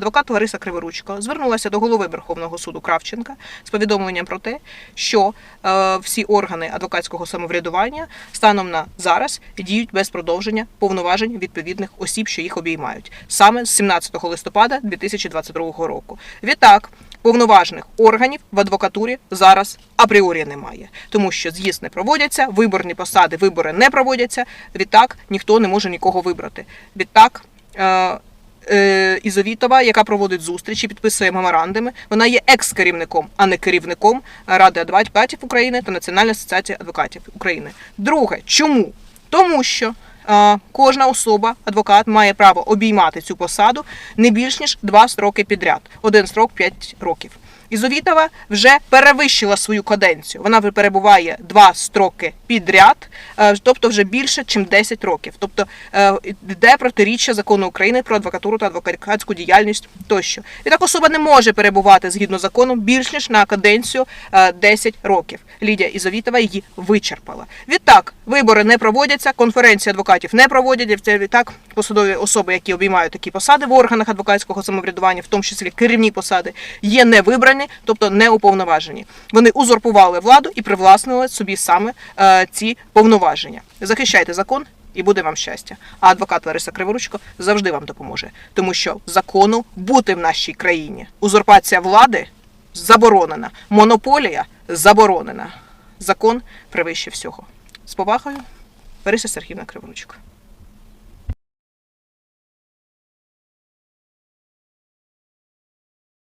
Адвокат Лариса Криворучко звернулася до голови Верховного суду Кравченка з повідомленням про те, що е, всі органи адвокатського самоврядування станом на зараз діють без продовження повноважень відповідних осіб, що їх обіймають, саме з 17 листопада 2022 року. Відтак. Повноважних органів в адвокатурі зараз апріорі немає, тому що з'їзд не проводяться, виборні посади, вибори не проводяться. Відтак ніхто не може нікого вибрати. Відтак. Е, Ізовітова, яка проводить зустрічі, підписує меморандуми. Вона є екс-керівником, а не керівником Ради адвокатів України та Національної асоціації адвокатів України. Друге, чому? Тому що кожна особа, адвокат, має право обіймати цю посаду не більш ніж два строки підряд. Один строк 5 років. Ізовітова вже перевищила свою каденцію. Вона вже перебуває два строки підряд, е, тобто вже більше, ніж 10 років. Тобто е, йде протиріччя закону України про адвокатуру та адвокатську діяльність тощо. І так особа не може перебувати згідно закону більш ніж на каденцію е, 10 років. Лідія Ізовітова її вичерпала. Відтак вибори не проводяться, конференції адвокатів не проводять. Це відтак посадові особи, які обіймають такі посади в органах адвокатського самоврядування, в тому числі керівні посади, є не вибрані, тобто не уповноважені. Вони узурпували владу і привласнили собі саме е, ці повноваження. Захищайте закон. І буде вам щастя. А адвокат Лариса Криворучко завжди вам допоможе, тому що закону бути в нашій країні. Узурпація влади заборонена, монополія заборонена. Закон превище всього. З повагою, Лариса Сергіївна Криворучко.